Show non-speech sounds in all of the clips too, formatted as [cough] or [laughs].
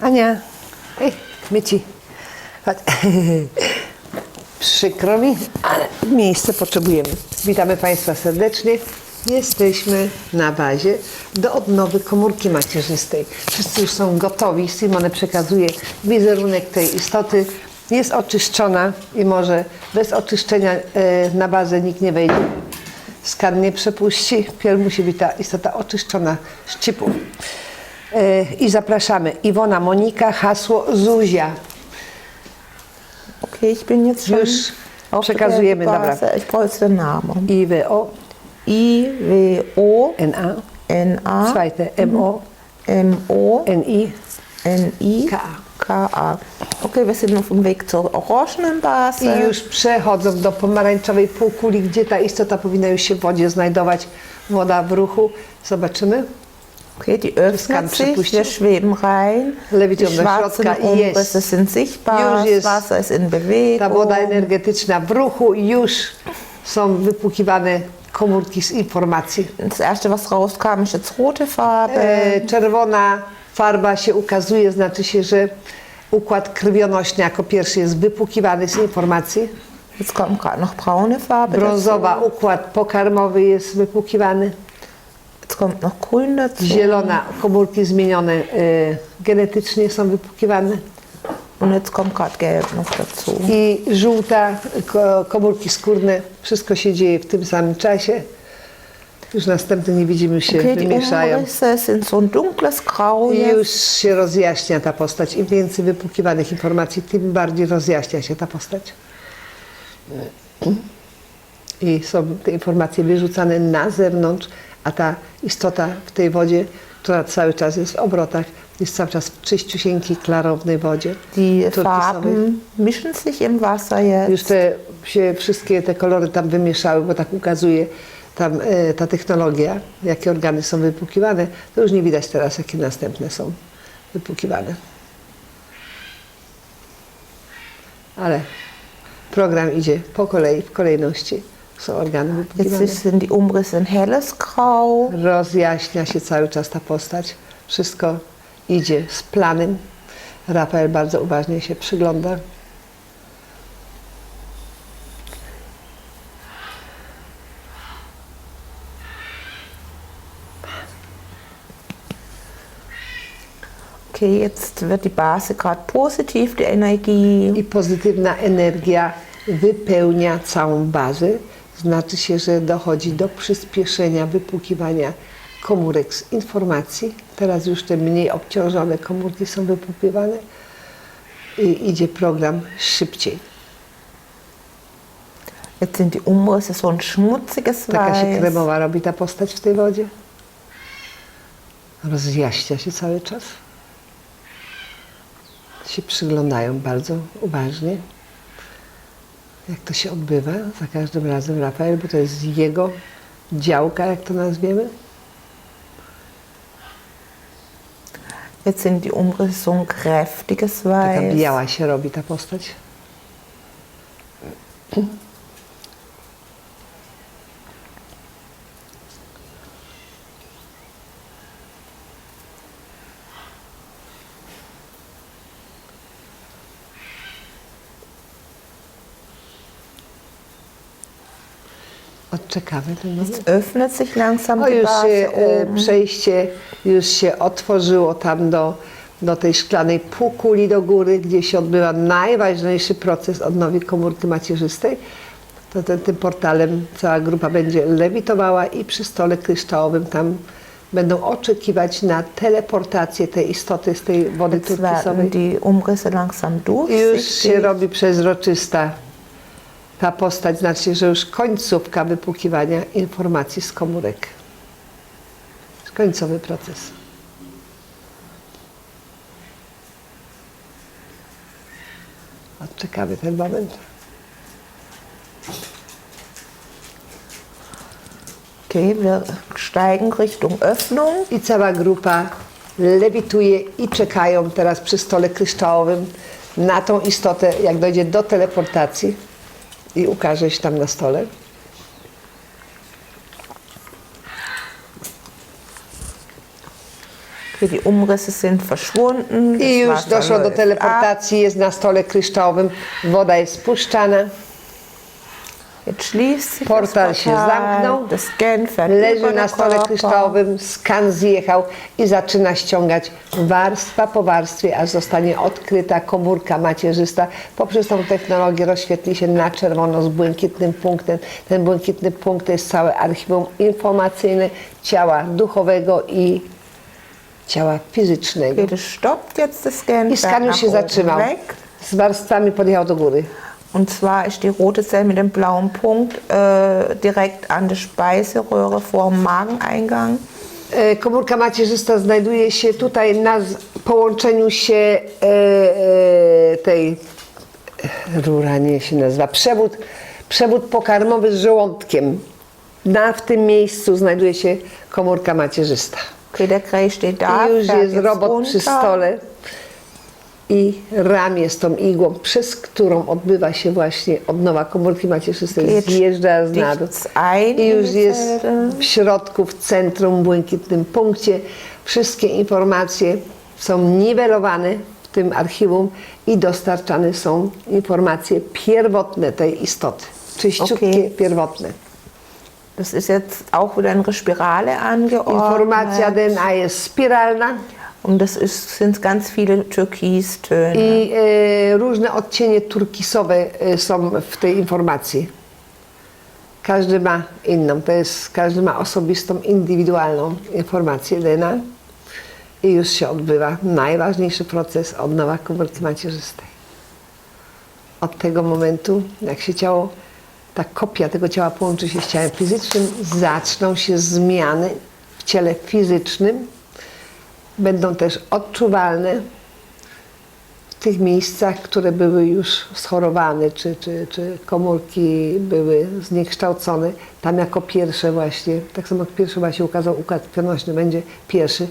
Ania, ej, myci. [laughs] Przykro mi, ale miejsce potrzebujemy. Witamy Państwa serdecznie. Jesteśmy na bazie do odnowy komórki macierzystej. Wszyscy już są gotowi. Simone przekazuje wizerunek tej istoty. Jest oczyszczona i może bez oczyszczenia e, na bazę nikt nie wejdzie. Skan nie przepuści. Pierw musi być ta istota oczyszczona z chipów. E, I zapraszamy. Iwona, Monika, hasło Zuzia. Okay, ich bin jetzt Już przekazujemy, dobra. Ich brauche jetzt den Namen. IWO, I, W, O, NA, N, A, zweite MO, M, O, NI, N, I, K. A. Okay, wir sind auf dem Weg zur orangenen Basis. I już przechodzą do pomarańczowej półkuli, gdzie ta istota powinna już się w wodzie znajdować. Woda w ruchu. Zobaczymy. Okay, die öffnet sich, wir schweben rein. Die schwarzen Umrisse jest. sind sichtbar, das Wasser ist in Ta Bewegung. woda energetyczna w ruchu i już są wypłukiwane komórki z informacji. Das erste, was rauskam, ist jetzt rote Farbe. E, czerwona farba się ukazuje, znaczy się, że układ krwionośny jako pierwszy jest wypłukiwany z informacji. Jetzt kommt gerade noch braune Farbe. Brązowa układ pokarmowy jest wypłukiwany. Dazu. Zielona komórki zmienione e, genetycznie są kommt gerade gelb noch dazu. I żółta ko, komórki skórne. Wszystko się dzieje w tym samym czasie. Już następne nie widzimy się Okay, wymieszają. Umrisse sind so ein dunkles Grau I już się rozjaśnia ta postać. Im więcej wypłukiwanych informacji, tym bardziej rozjaśnia się ta postać. I są te informacje wyrzucane na zewnątrz, a ta istota w tej wodzie, która cały czas jest w obrotach, jest cały czas w czyściusieńkiej, klarownej wodzie. Die. Farben mischen sich im Wasser jetzt. Już te, się wszystkie te kolory tam wymieszały, bo tak ukazuje tam e, ta technologia, jakie organy są wypłukiwane. To już nie widać teraz, jakie następne są wypłukiwane. Ale program idzie po kolei, w kolejności. Są organy ist- sind die Umrisse in helles Grau. Rozjaśnia się cały czas ta postać. Wszystko idzie z planem. Rafael bardzo uważnie się przygląda. Okay, jetzt wird die Base gerade positiv, die Energie. i pozytywna energia wypełnia całą bazę. Znaczy się, że dochodzi do przyspieszenia wypłukiwania komórek z informacji. Teraz już te mniej obciążone komórki są wypłukiwane i idzie program szybciej. Jetzt sind die Umrisse so ein schmutziges Taka się Weiß. kremowa robi ta postać w tej wodzie. Rozjaśnia się cały czas. Się przyglądają bardzo uważnie, jak to się odbywa za każdym razem Rafael, bo to jest jego działka, jak to nazwiemy. Jetzt sind die ein kräftiges Taka Weiß. biała się robi ta postać. Odczekamy ten moment. Sich langsam O, już się e, oben. przejście już się otworzyło tam do, do tej szklanej półkuli do góry, gdzie się odbywa najważniejszy proces odnowy komórki macierzystej. To ten, tym portalem cała grupa będzie lewitowała i przy stole kryształowym tam będą oczekiwać na teleportację tej istoty z tej wody turkisowej. I już się robi przezroczysta ta postać, znaczy, że już końcówka wypłukiwania informacji z komórek. Końcowy proces. Odczekamy ten moment. Okay, wir steigen Richtung Öffnung. I cała grupa lewituje i czekają teraz przy stole kryształowym na tą istotę, jak dojdzie do teleportacji i ukaże się tam na stole. Die Umrisse sind verschwunden. I już doszło do teleportacji, jest na stole kryształowym, woda jest spuszczana, Portal się zamknął. leży na stole kryształowym, skan zjechał i zaczyna ściągać warstwa po warstwie, aż zostanie odkryta komórka macierzysta. Poprzez tą technologię rozświetli się na czerwono z błękitnym punktem. Ten błękitny punkt to jest całe archiwum informacyjne ciała duchowego i ciała fizycznego. I skan już się zatrzymał. Z warstwami podjechał do góry. Und zwar ist die rote Zelle mit dem blauen Punkt äh, direkt an der Speiseröhre vor dem Mageneingang. E, Komórka macierzysta znajduje się tutaj na z- połączeniu się e, e, tej rura, nie się nazywa, przewód, przewód pokarmowy z żołądkiem. Na, w tym miejscu znajduje się komórka macierzysta. Okay, der steht da, I już fährt jest jetzt robot przy runter. stole i ramię z tą igłą, przez którą odbywa się właśnie odnowa komórki macierzystej. Zjeżdża z na dół. dicht's ein I już jest w środku, w centrum, błękitnym punkcie. Wszystkie informacje są niwelowane w tym archiwum i dostarczane są informacje pierwotne tej istoty. Czyściutkie, Okej. pierwotne. Das ist jetzt auch wieder in Respirale angeordnet. Informacja DNA jest spiralna Und das ist, sind ganz viele i e, różne odcienie turkisowe e, są w tej informacji. Każdy ma inną, to jest, każdy ma osobistą, indywidualną informację DNA i już się odbywa najważniejszy proces odnowa komórki macierzystej. Od tego momentu, jak się ciało, ta kopia tego ciała połączy się z ciałem fizycznym, zaczną się zmiany w ciele fizycznym, będą też odczuwalne w tych miejscach, które były już schorowane, czy, czy, czy komórki były zniekształcone, tam jako pierwsze właśnie, tak samo jak pierwszy właśnie ukazał układ krwionośny, będzie pierwszy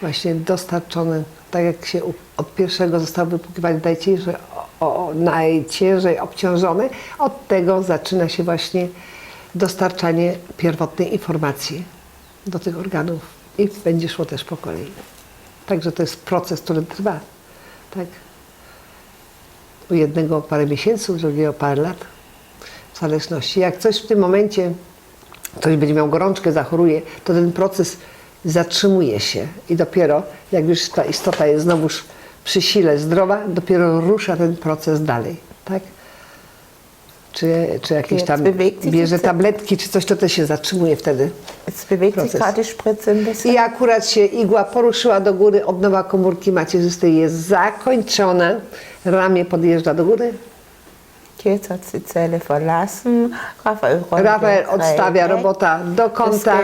właśnie dostarczony, tak jak się od pierwszego został wypłukiwany najciężej, o, najciężej obciążony, od tego zaczyna się właśnie dostarczanie pierwotnej informacji do tych organów i będzie szło też po kolei. Także to jest proces, który trwa. Tak? U jednego parę miesięcy, u drugiego parę lat. W zależności. Jak coś w tym momencie, ktoś będzie miał gorączkę, zachoruje, to ten proces zatrzymuje się i dopiero jak już ta istota jest znowuż przy sile zdrowa, dopiero rusza ten proces dalej. Tak? Czy, czy jakieś tam bierze tabletki, czy coś, to też się zatrzymuje wtedy. Bewegt sich Prozess. gerade die Spritze ein bisschen. I akurat się igła poruszyła do góry, odnowa komórki macierzystej jest zakończona, ramię podjeżdża do góry. Jetzt hat sie Zelle verlassen. Rafael Kray odstawia robota do kąta,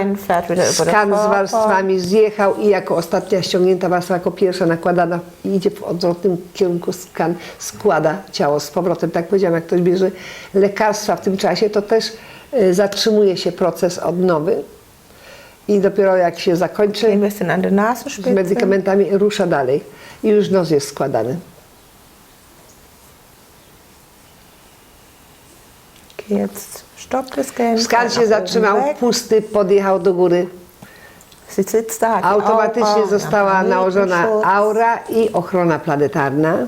skan z warstwami zjechał i jako ostatnia ściągnięta warstwa, jako pierwsza nakładana i idzie w odwrotnym kierunku, skan składa ciało z powrotem. Tak powiedziałam, jak ktoś bierze lekarstwa w tym czasie, to też y, zatrzymuje się proces odnowy i dopiero jak się zakończy an der z Nasenspitze. medykamentami, rusza dalej i już nos jest składany. Jetzt stoppt der Scan. Skan się oben zatrzymał, weg. pusty, podjechał do góry. Sie sitzt da, hat die Automatycznie została nałożona aura i ochrona planetarna.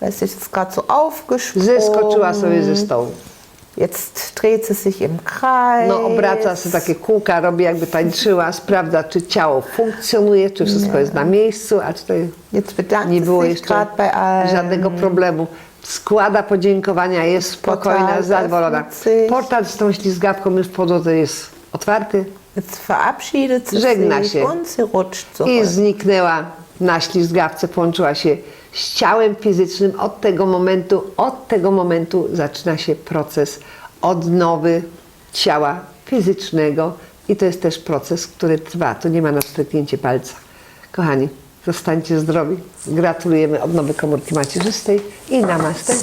Es ist jetzt gerade so aufgesprungen. Zeskoczyła sobie ze stołu. Dreht sie sich im Kreis. No, obraca sobie takie kółka, robi jakby tańczyła, [laughs] sprawdza, czy ciało funkcjonuje, czy wszystko jest na miejscu, a bedankt nie sie było jeszcze żadnego problemu. Składa podziękowania, jest spokojna, zadowolona. Portal z tą ślizgawką już po drodze jest otwarty Żegna się. i zniknęła na ślizgawce, połączyła się z ciałem fizycznym. Od tego momentu, od tego momentu zaczyna się proces odnowy ciała fizycznego i to jest też proces, który trwa. To nie ma na wstrzyknięcie palca. Kochani, zostańcie zdrowi. Gratulujemy odnowy komórki macierzystej i namaste.